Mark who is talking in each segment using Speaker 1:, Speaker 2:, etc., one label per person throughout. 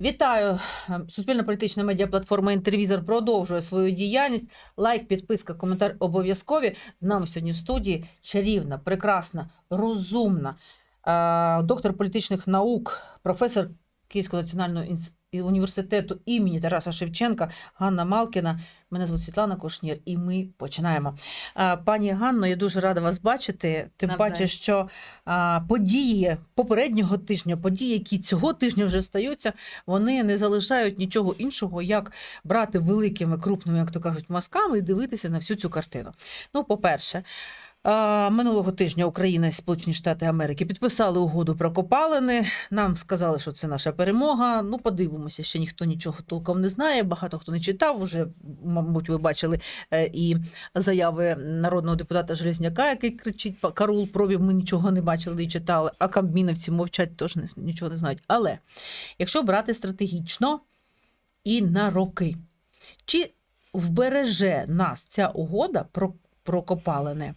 Speaker 1: Вітаю! Суспільно-політична медіаплатформа Інтервізор продовжує свою діяльність. Лайк, підписка, коментар обов'язкові. З нами сьогодні в студії чарівна, прекрасна, розумна, е, доктор політичних наук, професор Київського національного університету імені Тараса Шевченка Ганна Малкіна. Мене звуть Світлана Кошнір, і ми починаємо. Пані Ганно, я дуже рада вас бачити. Тим паче, що події попереднього тижня, події, які цього тижня вже стаються, вони не залишають нічого іншого, як брати великими, крупними, як то кажуть, мазками і дивитися на всю цю картину. Ну, по-перше, а, минулого тижня Україна і Сполучені Штати Америки підписали угоду про копалини. Нам сказали, що це наша перемога. Ну, подивимося, ще ніхто нічого толком не знає. Багато хто не читав. Уже, мабуть, ви бачили е, і заяви народного депутата Железняка, який кричить «Па- Карул пробів, ми нічого не бачили і читали, а камбінівці мовчать, теж нічого не знають. Але якщо брати стратегічно і на роки, чи вбереже нас ця угода про, про копалини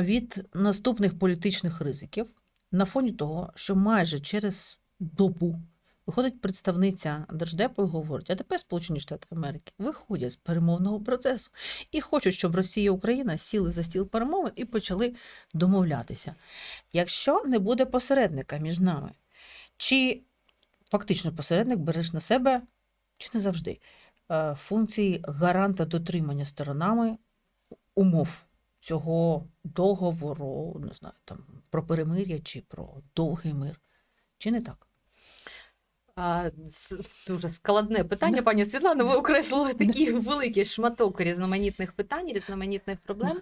Speaker 1: від наступних політичних ризиків на фоні того, що майже через добу Виходить представниця Держдепу і говорить, а тепер Сполучені Штати Америки виходять з перемовного процесу і хочуть, щоб Росія і Україна сіли за стіл перемовин і почали домовлятися. Якщо не буде посередника між нами, чи фактично посередник береш на себе, чи не завжди, е, функції гаранта дотримання сторонами умов цього договору, не знаю, там про перемир'я чи про довгий мир, чи не так?
Speaker 2: А, Дуже складне питання, пані Світлано. Ви окреслили такий великий шматок різноманітних питань, різноманітних проблем.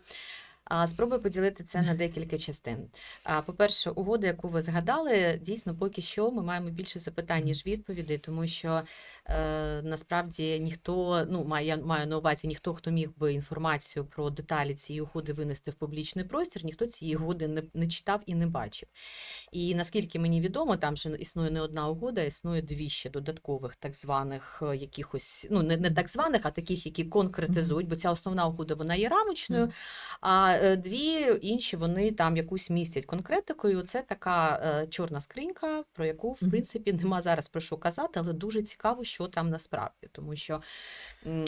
Speaker 2: А, Спробую поділити це на декілька частин. А, По-перше, угода, яку ви згадали, дійсно поки що ми маємо більше запитань, ніж відповідей, тому що е, насправді ніхто, ну маю, я маю на увазі, ніхто, хто міг би інформацію про деталі цієї угоди винести в публічний простір, ніхто цієї угоди не, не читав і не бачив. І наскільки мені відомо, там же існує не одна угода, існує дві ще додаткових так званих е, якихось, ну не, не так званих, а таких, які конкретизують, бо ця основна угода вона є рамочною,
Speaker 1: Мгм.
Speaker 2: А е, дві інші вони там якусь містять конкретикою. Це така е, чорна скринька, про яку в принципі нема зараз про що казати, але дуже цікаво, що там насправді, тому що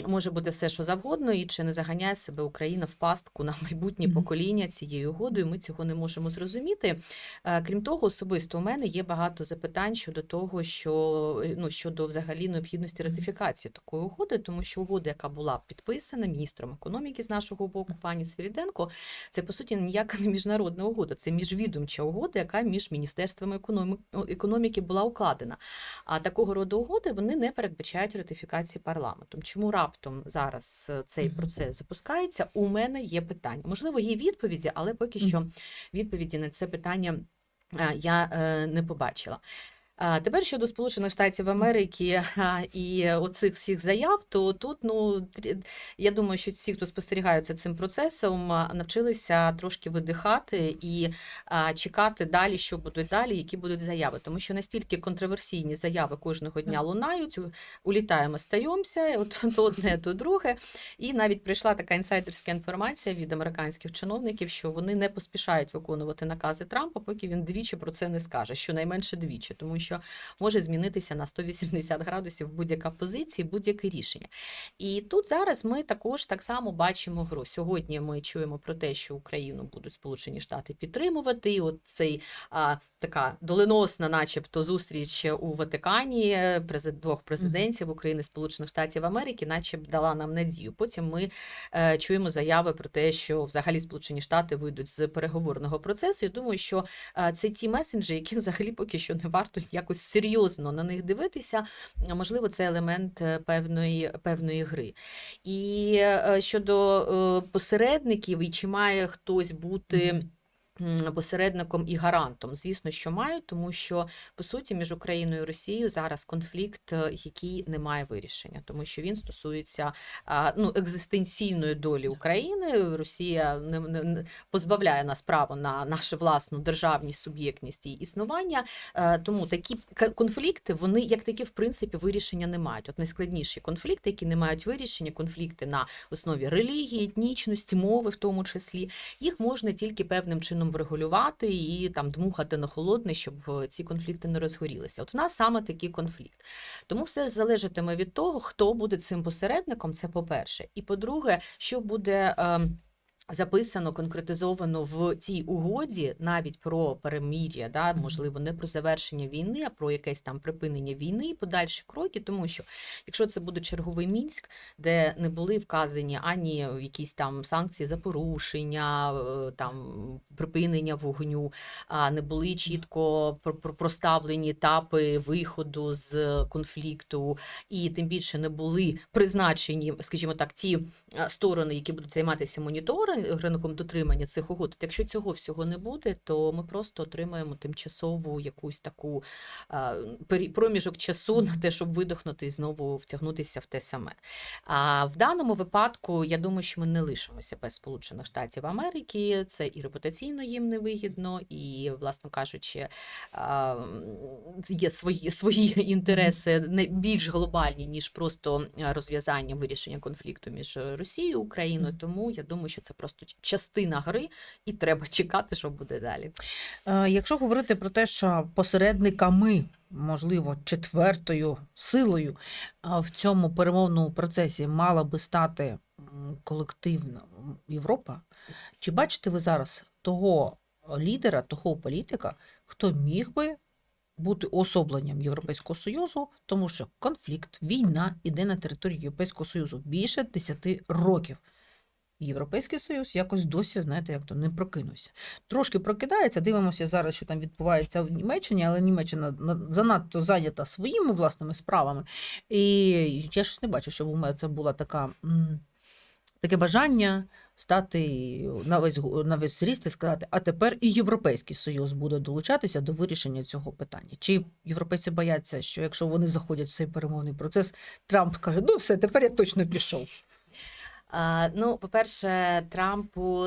Speaker 2: може бути все, що завгодно, і чи не заганяє себе Україна в пастку на майбутнє покоління цією угодою. Ми цього не можемо зрозуміти. Е, Крім того, особисто у мене є багато запитань щодо того, що ну щодо взагалі необхідності ратифікації такої угоди, тому що угода, яка була підписана міністром економіки з нашого боку, пані Свиріденко, це по суті ніяка не міжнародна угода, це міжвідомча угода, яка між міністерствами економіки була укладена. А такого роду угоди вони не передбачають ратифікації парламентом. Чому раптом зараз е, цей процес запускається? У мене є питання. Можливо, є відповіді, але поки що відповіді на це питання е, я е, не побачила. Тепер щодо Сполучених Штатів Америки і оцих всіх заяв, то тут ну я думаю, що всі, хто спостерігають за цим процесом, навчилися трошки видихати і чекати далі, що будуть далі, які будуть заяви. Тому що настільки контроверсійні заяви кожного дня лунають, улітаємо, стаємося, от то одне, то друге. І навіть прийшла така інсайдерська інформація від американських чиновників, що вони не поспішають виконувати накази Трампа, поки він двічі про це не скаже, щонайменше двічі, тому що може змінитися на 180 градусів будь-яка позиція, будь-яке рішення. І тут зараз ми також так само бачимо гру. Сьогодні ми чуємо про те, що Україну будуть Сполучені Штати підтримувати. І от цей а, така доленосна, начебто, зустріч у Ватикані е, презид- двох президентів України Сполучених Штатів Америки, наче б дала нам надію. Потім ми е, чуємо заяви про те, що взагалі Сполучені Штати вийдуть з переговорного процесу. Я думаю, що е, це ті месенджі, які взагалі поки що не варто якось серйозно на них дивитися. Можливо, це елемент е, певної, певної гри. І е, щодо е, посередників, і чи має хтось бути. Посередником і гарантом, звісно, що мають, тому що по суті між Україною і Росією зараз конфлікт, е, який не має вирішення, тому що він стосується ну, екзистенційної долі України. Росія не, не, не позбавляє нас права на нашу власну державність, суб'єктність і існування. Е, Тому такі конфлікти, вони як такі, в принципі, вирішення не мають. От найскладніші конфлікти, які не мають вирішення, конфлікти на основі релігії, етнічності, мови, в тому числі, їх можна тільки певним чином чином врегулювати і там дмухати на холодне, щоб е, ці конфлікти не розгорілися. От в нас саме такий конфлікт. Тому все залежатиме від того, хто буде цим посередником. Це по-перше. І по-друге, що буде. Е, Записано конкретизовано в тій угоді навіть про перемір'я, да, можливо, не про завершення війни, а про якесь там припинення війни і подальші кроки. Тому що якщо це буде черговий мінськ, де не були вказані ані якісь там санкції за порушення, е, там припинення вогню, а не були чітко про- про- проставлені етапи виходу з конфлікту, і тим більше не були призначені, скажімо так, ті сторони, які будуть займатися моніторингом дотримання цих угод. От Якщо цього всього не буде, то ми просто отримаємо тимчасову якусь таку а, проміжок часу на те, щоб видохнути і знову втягнутися в те саме. А в даному випадку я думаю, що ми не лишимося без Сполучених Штатів Америки. Це і репутаційно їм невигідно, і, власно кажучи, а, є свої, свої інтереси не більш глобальні, ніж просто розв'язання вирішення конфлікту між Росією і Україною. Тому я думаю, що це просто ч- частина гри, і треба чекати, що буде далі.
Speaker 1: Е, Якщо говорити про те, що посередниками, можливо, четвертою силою в цьому перемовному процесі мала би стати колективна Європа, чи бачите ви зараз того лідера, того політика, хто міг би бути особленням Європейського Союзу, тому що конфлікт, війна іде на території Європейського Союзу більше 10 років. Європейський Союз якось досі, знаєте, як то не прокинувся. Трошки прокидається. Дивимося зараз, що там відбувається в Німеччині, але Німеччина занадто зайнята своїми власними справами. І я щось не бачу, щоб у мене це була така. Таке бажання стати на весь на весь зріст і сказати, а тепер і Європейський Союз буде долучатися до вирішення цього питання. Чи європейці бояться, що якщо вони заходять в цей перемовний процес, Трамп каже: ну все, тепер я точно пішов.
Speaker 2: Ну, по-перше, Трампу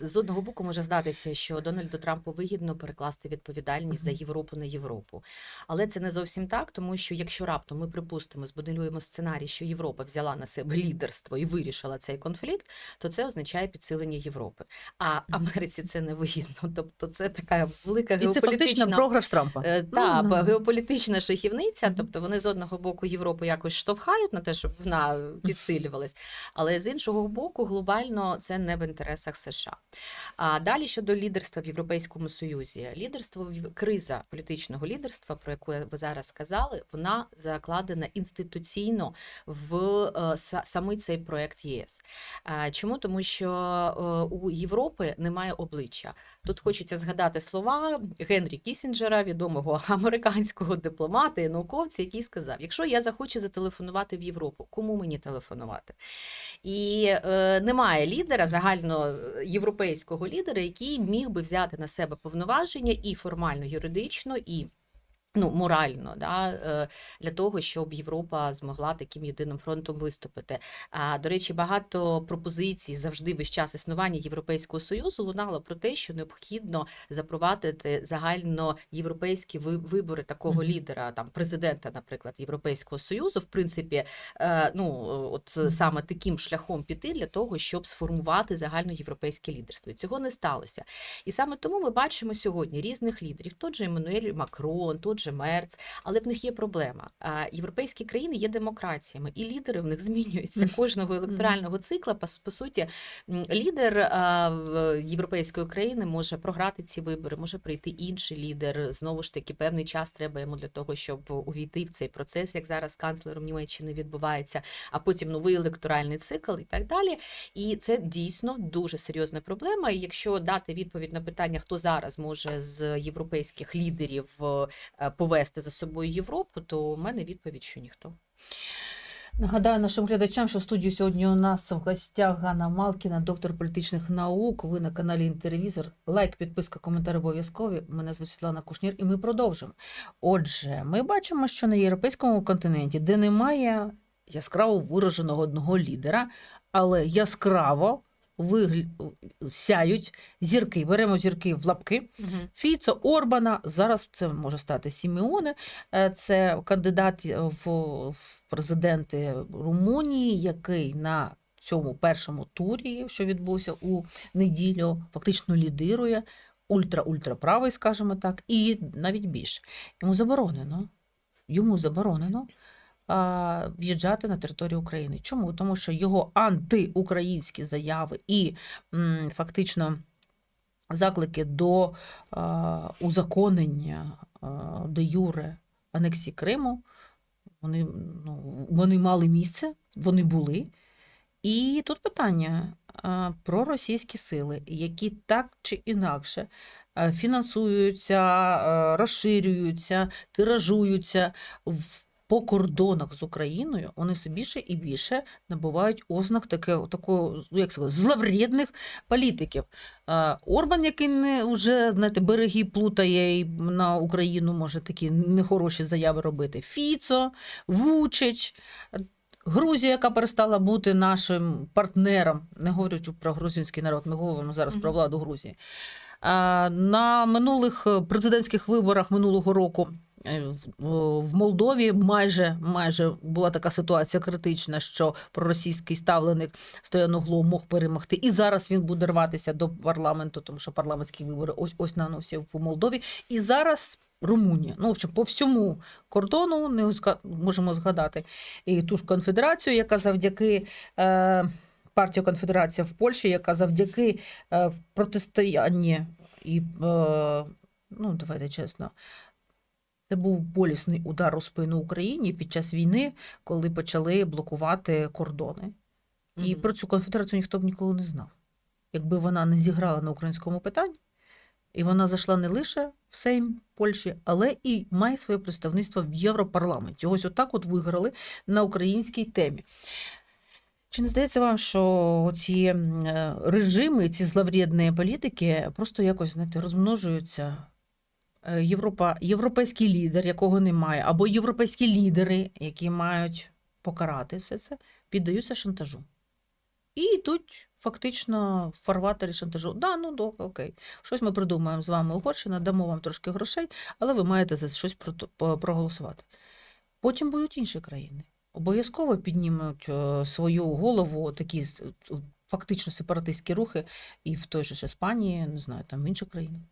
Speaker 2: з одного боку може здатися, що Дональду Трампу вигідно перекласти відповідальність за Європу на Європу. Але це не зовсім так, тому що якщо раптом ми припустимо, збоделюємо сценарій, що Європа взяла на себе лідерство і вирішила цей конфлікт, то це означає підсилення Європи. А Америці це не вигідно. Тобто, це така велика
Speaker 1: І це фактично програш Трампа.
Speaker 2: Е, Та
Speaker 1: Ну, ну.
Speaker 2: геополітична шахівниця, тобто вони з одного боку Європу якось штовхають на те, щоб вона підсилювалась, але з іншого боку, глобально це не в інтересах США. А далі щодо лідерства в Європейському Союзі, лідерство криза політичного лідерства, про яку ви зараз сказали, вона закладена інституційно в е, самий цей проект ЄС. Чому? Тому що е, у Європи немає обличчя. Тут хочеться згадати слова Генрі Кісінджера, відомого американського дипломата і науковця, який сказав: якщо я захочу зателефонувати в Європу, кому мені телефонувати? І е, немає лідера, загально європейського лідера, який міг би взяти на себе повноваження і формально юридично, і ну, морально, да, е, для того, щоб Європа змогла таким єдиним фронтом виступити. А до речі, багато пропозицій завжди весь час існування Європейського союзу лунало про те, що необхідно запровадити загальноєвропейські ви- вибори такого
Speaker 1: Мгм.
Speaker 2: лідера, там президента, наприклад, Європейського союзу. В принципі, е, ну от саме таким шляхом піти для того, щоб сформувати загальноєвропейське лідерство. І цього не сталося. І саме тому ми бачимо сьогодні різних лідерів: тот же Еммануель Макрон, тот же Мерц, але в них є проблема. Європейські країни є демократіями, і лідери в них змінюються кожного електорального цикла. По, по суті, лідер європейської країни може програти ці вибори, може прийти інший лідер. Знову ж таки, певний час треба йому для того, щоб увійти в цей процес, як зараз канцлером Німеччини відбувається, а потім новий електоральний цикл і так далі. І це дійсно дуже серйозна проблема. І якщо дати відповідь на питання, хто зараз може з європейських лідерів е, повести за собою Європу, то у мене відповідь, що ніхто.
Speaker 1: Нагадаю нашим глядачам, що в студії сьогодні у нас в гостях Ганна Малкіна, доктор політичних наук. Ви на каналі Інтервізор. Лайк, підписка, коментар обов'язкові. Мене звуть Світлана Кушнір, і ми продовжимо. Отже, ми бачимо, що на європейському континенті, де немає яскраво вираженого одного лідера, але яскраво вигля... сяють зірки. Беремо зірки в лапки. Фіцо, Орбана, зараз це може стати Сімеоне, Е, це кандидат в в президенти Румунії, який на цьому першому турі, що відбувся у неділю, фактично лідирує ультра-ультраправий, скажімо так, і навіть більше. Йому заборонено. Йому заборонено в'їжджати на територію України. Чому? Тому що його антиукраїнські заяви і фактично заклики до узаконення де юре анексії Криму. Вони, ну, вони мали місце, вони були. І тут питання про російські сили, які так чи інакше фінансуються, розширюються, тиражуються в. По кордонах з Україною вони все більше і більше набувають ознак таке, такого, ну, як сказати, зловредних політиків. Орбан, який не вже знаєте, береги плутає і на Україну може такі нехороші заяви робити. Фіцо, Вучич, Грузія, яка перестала бути нашим партнером, не говорячи про грузинський народ, ми говоримо зараз
Speaker 2: Мгм.
Speaker 1: про владу Грузії. На минулих президентських виборах минулого року в- в Молдові майже, майже була така ситуація критична, що проросійський ставленик Стояногло мог перемогти. І зараз він буде рватися до парламенту, тому що парламентські вибори ось ось на носі в Молдові. І зараз Румунія. Ну, в по всьому кордону не можемо згадати і ту ж конфедерацію, яка завдяки. Е, Партія Конфедерація в Польщі, яка завдяки е, протистоянні і, е, ну, давайте чесно, це був болісний удар у спину Україні під час війни, коли почали блокувати кордони. І
Speaker 2: Мгм.
Speaker 1: про цю конфедерацію ніхто б ніколи не знав. Якби вона не зіграла на українському питанні, і вона зайшла не лише в Сейм Польщі, але і має своє представництво в Європарламенті. Ось отак от виграли на українській темі. Чи не здається вам, що ці е, режими, ці зловредні політики просто якось знаєте, розмножуються? Е, Європа, європейський лідер, якого немає, або європейські лідери, які мають покарати все це, піддаються шантажу. І йдуть фактично в фарватері шантажу. Да, ну до, окей, щось ми придумаємо з вами Угорщина, дамо вам трошки грошей, але ви маєте за щось проголосувати. Потім будуть інші країни. Обов'язково піднімуть е, свою голову такі фактично сепаратистські рухи і в той же ж Іспанії, не знаю, там в інших країнах.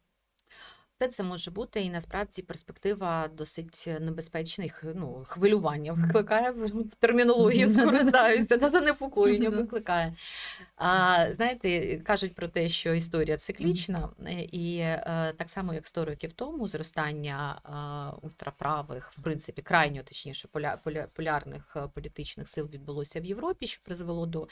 Speaker 2: Все це може бути, і насправді перспектива досить небезпечних ну, хвилювання викликає в термінологію, скористаюся, та занепокоєння викликає. А, знаєте, кажуть про те, що історія циклічна, е, і е, так само, як 100 років тому, зростання ультраправих, в принципі, крайньо точніше, поля, поля, полярних е, політичних сил відбулося в Європі, що призвело до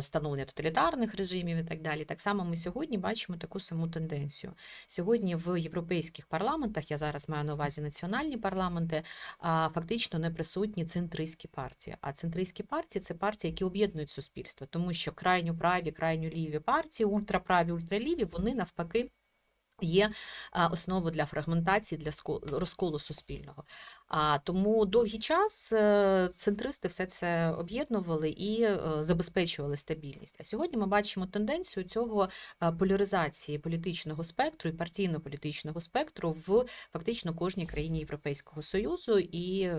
Speaker 2: становлення тоталітарних режимів і так далі. Так само ми сьогодні бачимо таку саму тенденцію. Сьогодні в європейських парламентах, я зараз маю на увазі національні парламенти, фактично не присутні центристські партії. А центристські партії це партії, які об'єднують суспільство, тому що крайньо праві, крайньо ліві партії, ультраправі, ультраліві, вони навпаки. Є а, основою для фрагментації, для розколу суспільного. А тому довгий час е, центристи все це об'єднували і е, забезпечували стабільність. А сьогодні ми бачимо тенденцію цього е, поляризації політичного спектру і партійно-політичного спектру в фактично кожній країні Європейського Союзу. І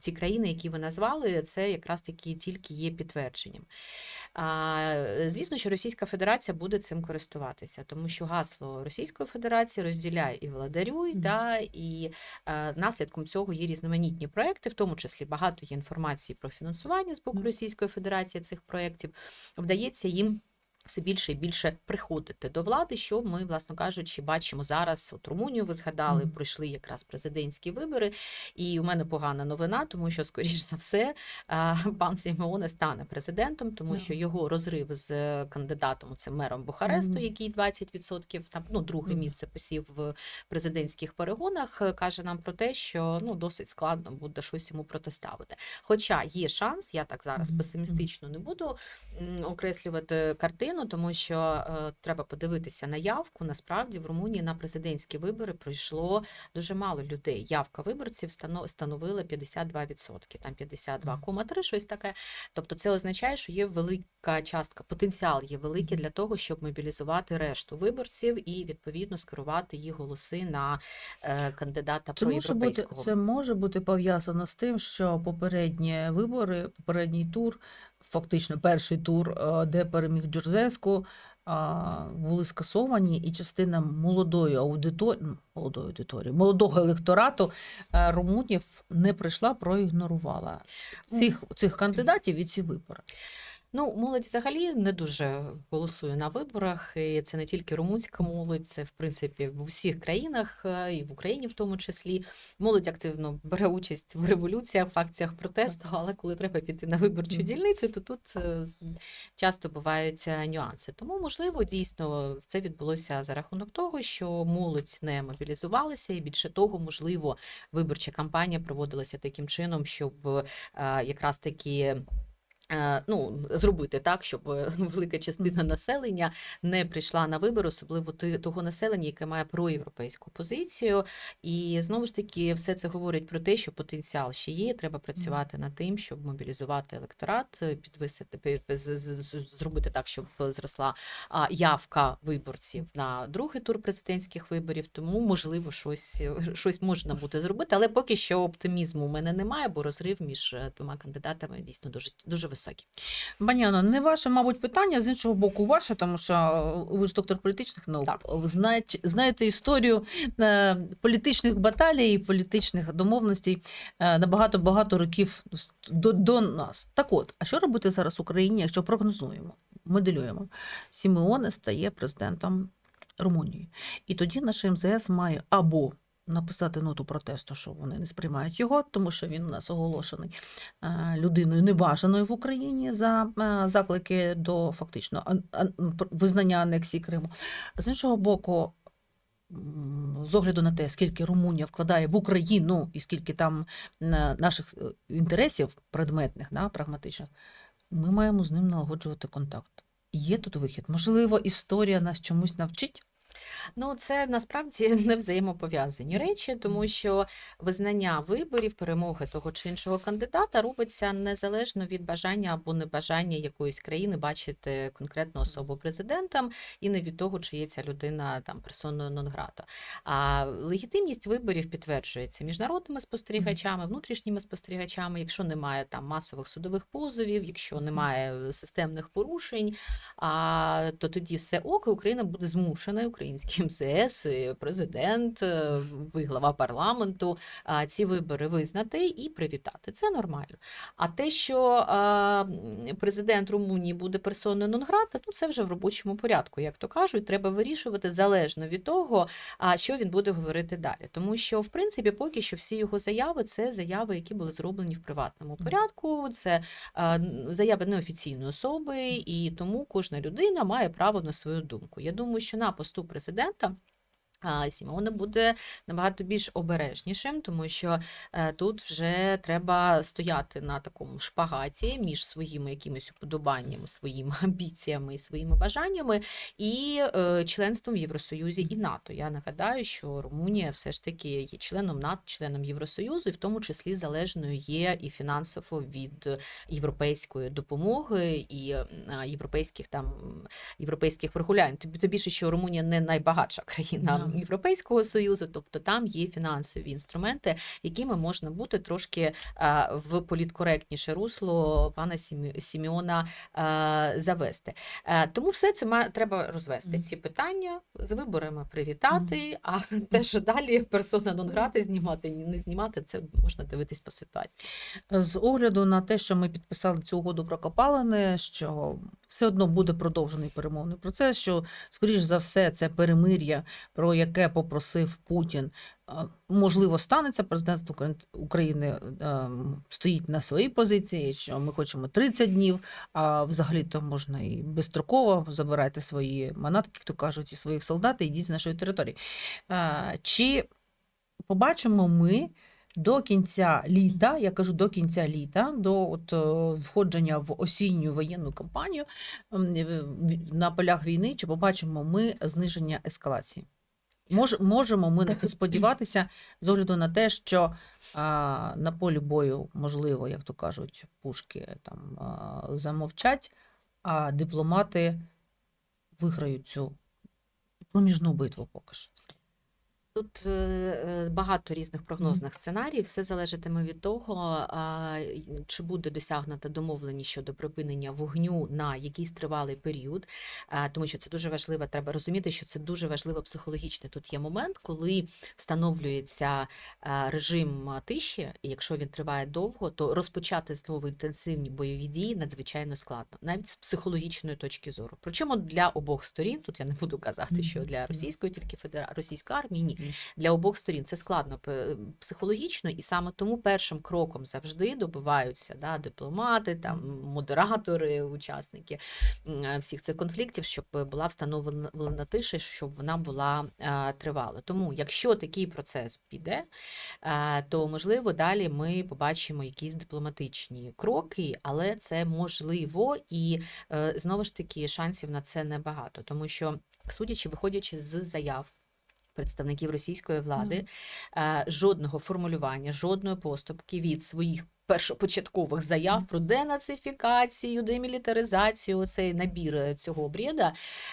Speaker 2: ці країни, які ви назвали, це якраз таки тільки є підтвердженням. Звісно, що Російська Федерація буде цим користуватися, тому що гасло Російської Федерації розділяй і владарюй,
Speaker 1: Мгм.
Speaker 2: да, і е, наслідком цього є різноманітні проекти, в тому числі багато є інформації про фінансування з боку. Російської Федерації цих проєктів. Вдається їм. Все більше і більше приходити до влади, що ми, власно кажучи, бачимо зараз. От Румунію ви згадали, пройшли якраз президентські вибори. І у мене погана новина, тому що, скоріш за все, пан Сімеоне стане президентом, тому що його розрив з кандидатом, це мером Бухаресту, який 20%, там ну друге місце посів в президентських перегонах, каже нам про те, що ну досить складно буде щось йому протиставити. Хоча є шанс, я так зараз песимістично не буду окреслювати картину, тому що е, треба подивитися на явку. Насправді в Румунії на президентські вибори пройшло дуже мало людей. Явка виборців становила 52%, там 52,3, щось таке. Тобто це означає, що є велика частка, потенціал є великий для того, щоб мобілізувати решту виборців і відповідно скерувати їх голоси на е, кандидата
Speaker 1: Це може, бути, це може бути пов'язано з тим, що попередні вибори, попередній тур фактично перший тур, е, де переміг Джорзеску, були скасовані, і частина молодої аудиторії, молодої аудиторії, молодого електорату е, румунів не прийшла, проігнорувала цих, цих кандидатів і ці вибори.
Speaker 2: Ну, молодь взагалі не дуже голосує на виборах. І це не тільки румунська молодь, це в принципі в усіх країнах, е, і в Україні в тому числі. Молодь активно бере участь в революціях, в акціях протесту, але коли треба піти на виборчу дільницю, то тут е, часто бувають нюанси. Тому, можливо, дійсно це відбулося за рахунок того, що молодь не мобілізувалася, і більше того, можливо, виборча кампанія проводилася таким чином, щоб е, якраз таки. Е, Ну, зробити так, щоб е, велика частина населення не прийшла на вибори, особливо того населення, яке має проєвропейську позицію. І знову ж таки, все це говорить про те, що потенціал ще є. Треба працювати над тим, щоб мобілізувати електорат, е, підвисити, зробити так, щоб зросла явка виборців на другий тур президентських виборів. Тому можливо щось, щось можна буде зробити, але поки що оптимізму у мене немає, бо розрив між двома кандидатами дійсно дуже дуже високий.
Speaker 1: Баняно, не ваше, мабуть, питання, з іншого боку, ваше, тому що е, ви ж доктор політичних наук.
Speaker 2: Так.
Speaker 1: Знаєте, знаєте історію е, політичних баталій, і політичних домовленостей е, на багато багато років до, до нас. Так от, а що робити зараз в Україні, якщо прогнозуємо, моделюємо? Сімеоне стає президентом Румунії. І тоді наша МЗС має або написати ноту протесту, що вони не сприймають його, тому що він у нас оголошений е, людиною небажаною в Україні за е, заклики до фактично ан- визнання анексії Криму. З іншого боку, з огляду на те, скільки Румунія вкладає в Україну і скільки там е, наших інтересів предметних, да, прагматичних, ми маємо з ним налагоджувати контакт. Є тут вихід. Можливо, історія нас чомусь навчить.
Speaker 2: Ну, це насправді не взаємопов'язані речі, тому що визнання виборів, перемоги того чи іншого кандидата робиться незалежно від бажання або небажання якоїсь країни бачити конкретну особу президентом, і не від того, чи є ця людина там персоною нон-грата. А легітимність виборів підтверджується міжнародними спостерігачами, внутрішніми спостерігачами, якщо немає там масових судових позовів, якщо немає системних порушень, а, то тоді все ок, і Україна буде змушена, український МЗС, і президент, е, ви глава парламенту, ці вибори визнати і привітати. Це нормально. А те, що президент Румунії буде персоною нон-грата, ну це вже в робочому порядку, як то кажуть, треба вирішувати залежно від того, що він буде говорити далі. Тому що, в принципі, поки що всі його заяви це заяви, які були зроблені в приватному порядку. Це заяви неофіційної особи, і тому кожна людина має право на свою думку. Я думаю, що на посту президента. А, Сімеоне буде набагато більш обережнішим, тому що е, тут вже треба стояти на такому шпагаті між своїми якимись уподобаннями, своїми амбіціями і своїми бажаннями, і е, членством в Євросоюзі і НАТО. Я нагадаю, що Румунія все ж таки є членом НАТО, членом Євросоюзу, і в тому числі залежною є і фінансово від європейської допомоги і європейських там європейських врегулянь. Тобі то більше, що Румунія не найбагатша країна. Європейського союзу, тобто там є фінансові інструменти, якими можна бути трошки е, в політкоректніше русло пана Сімі- Сімеона е, завести. Е, Тому все це ма- треба розвести. Ці питання з виборами привітати, а те, що далі персона нон-грати знімати, ні- не знімати, це можна дивитись по ситуації.
Speaker 1: З огляду на те, що ми підписали цю угоду про копалини, що все одно буде продовжений перемовний процес, що, скоріш за все, це перемир'я, про яке попросив Путін, можливо, станеться. Президент Украї- України ем, стоїть на своїй позиції, що ми хочемо 30 днів, а взагалі-то можна і безстроково забирайте свої манатки, як то кажуть, і своїх солдат, і йдіть з нашої території. Чи побачимо ми до кінця літа, я кажу до кінця літа, до от, е, входження в осінню воєнну кампанію м, е, в- на полях війни, чи побачимо ми зниження ескалації? Мож, можемо ми на це сподіватися з огляду на те, що а, на полі бою, можливо, як то кажуть, пушки там а, замовчать, а дипломати виграють цю проміжну битву поки що.
Speaker 2: Тут е, е, багато різних прогнозних сценаріїв. Все залежатиме від того, чи буде досягнута домовленість щодо припинення вогню на якийсь тривалий період. Тому що це дуже важливо. Треба розуміти, що це дуже важливо психологічний. Тут є момент, коли встановлюється режим тиші, і якщо він триває довго, то розпочати знову інтенсивні бойові дії надзвичайно складно, навіть з психологічної точки зору. Причому для обох сторін, тут я не буду казати, що для російської тільки федера... російської армії, ні. Для обох сторін. Це складно психологічно, і саме тому першим кроком завжди добиваються да, дипломати, там модератори, учасники е, всіх цих конфліктів, щоб була встановлена тиша, щоб вона була е, тривала. Тому, якщо такий процес піде, е, то можливо далі ми побачимо якісь дипломатичні кроки, але це можливо, і е, знову ж таки шансів на це небагато, тому що, судячи, виходячи з заяв представників російської влади, mm. жодного формулювання, жодної поступки від своїх. Першопочаткових заяв про денацифікацію, демілітаризацію, оцей набір е, цього брєда,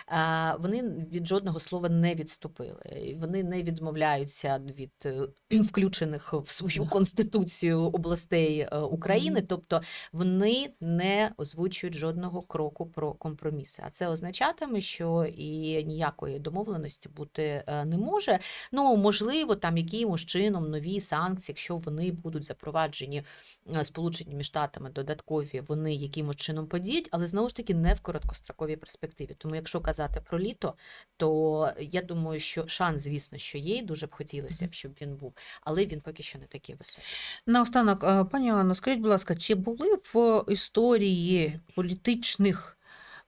Speaker 2: е, вони від жодного слова не відступили. Вони не відмовляються від е, включених в свою конституцію областей е, України, тобто вони не озвучують жодного кроку про компроміси. А це означатиме, що і ніякої домовленості бути не може. Ну можливо, там якимось чином нові санкції, якщо вони будуть запроваджені Сполученими Штатами додаткові, вони якимось чином подіють, але знову ж таки не в короткостроковій перспективі. Тому, якщо казати про літо, то я думаю, що шанс, звісно, що є, і дуже б хотілося щоб він був, але він поки що не такий високий.
Speaker 1: Наостанок, е, пані Анно, скажіть, будь ласка, чи були в історії політичних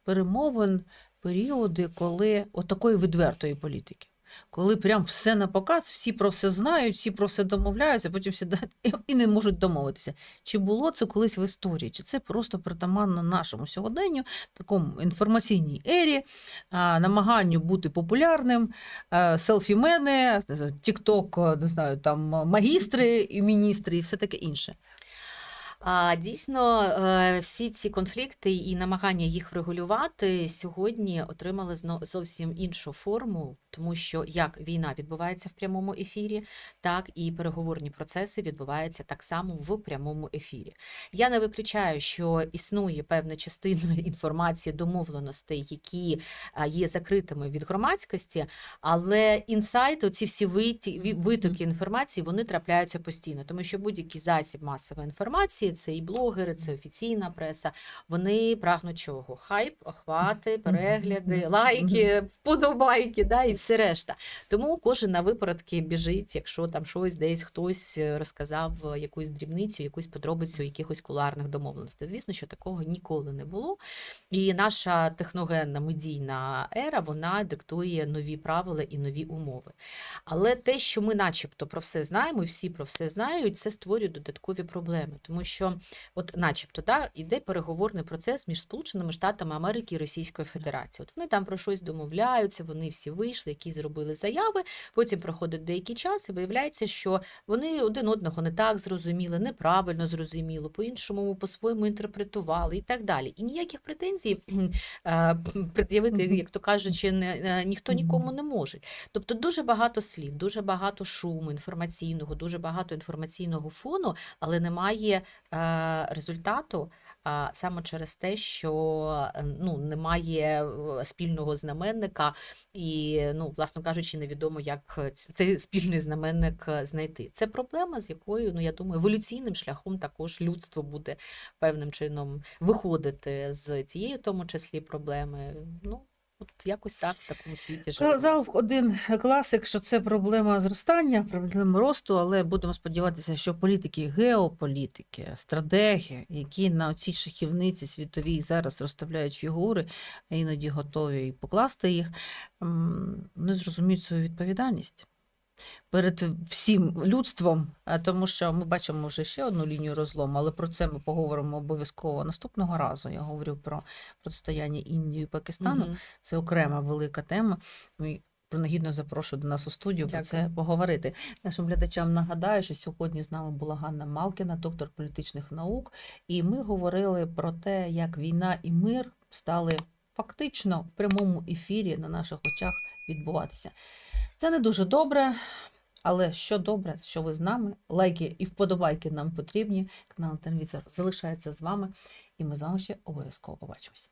Speaker 1: перемовин періоди, коли отакої відвертої політики? Коли прям все на показ, всі про все знають, всі про все домовляються, потім всі і- не можуть домовитися. Чи було це колись в історії? Чи це просто притаманно нашому сьогоденню, такому інформаційній ері, намаганню бути популярним, е, селфімени, тікток, не знаю, там магістри і міністри, і все таке інше.
Speaker 2: А дійсно, е, всі ці конфлікти і намагання їх врегулювати сьогодні отримали зовсім іншу форму, тому що як війна відбувається в прямому ефірі, так і переговорні процеси відбуваються так само в прямому ефірі. Я не виключаю, що існує певна частина інформації, домовленостей, які е, є закритими від громадськості, але інсайти, ці всі витоки інформації, вони трапляються постійно, тому що будь-який засіб масової інформації, це і блогери, це офіційна преса. Вони прагнуть чого? Хайп, охвати, перегляди, лайки, вподобайки, да, і все решта. Тому кожен на випередки біжить, якщо там щось десь хтось е, розказав е, якусь дрібницю, якусь подробицю якихось кулуарних домовленостей. Звісно, що такого ніколи не було. І наша техногенна медійна ера вона диктує нові правила і нові умови. Але те, що ми, начебто, про все знаємо, і всі про все знають, це створює додаткові проблеми, тому що, от, начебто, да, іде переговорний процес між Сполученими Штатами Америки і Російською Федерацією. От вони там про щось домовляються, вони всі вийшли, які зробили заяви. Потім проходить деякий час, і виявляється, що вони один одного не так зрозуміли, неправильно зрозуміло, по-іншому по-своєму інтерпретували і так далі. І ніяких претензій е, пред'явити, як то кажучи, не, е, ніхто нікому не може. Тобто дуже багато слів, дуже багато шуму інформаційного, дуже багато інформаційного фону, але немає е, результату. А саме через те, що е, ну немає е, спільного знаменника, і ну, власно кажучи, невідомо, як е, цей спільний знаменник е, знайти. Це проблема, з якою ну я думаю, еволюційним шляхом також людство буде певним чином виходити з цієї, в тому числі проблеми. Ну от якось так в такому світі живемо.
Speaker 1: Казав один класик, що це проблема зростання, проблема росту, але будемо сподіватися, що політики, геополітики, стратеги, які на цій шахівниці світовій зараз розставляють фігури, а іноді готові і покласти їх, не зрозуміють свою відповідальність. Перед всім людством, а тому що ми бачимо вже ще одну лінію розлому, але про це ми поговоримо обов'язково наступного разу. Я говорю про протистояння Індії і Пакистану.
Speaker 2: Мгм.
Speaker 1: Це окрема велика тема. І Принагідно запрошую до нас у студію про це поговорити. Нашим глядачам нагадаю, що сьогодні з нами була Ганна Малкіна, доктор політичних наук, і ми говорили про те, як війна і мир стали фактично в прямому ефірі на наших очах відбуватися. Це не дуже добре, але що добре, що ви з нами. Лайки і вподобайки нам потрібні. Канал Телевізор залишається з вами, і ми з вами ще обов'язково побачимось.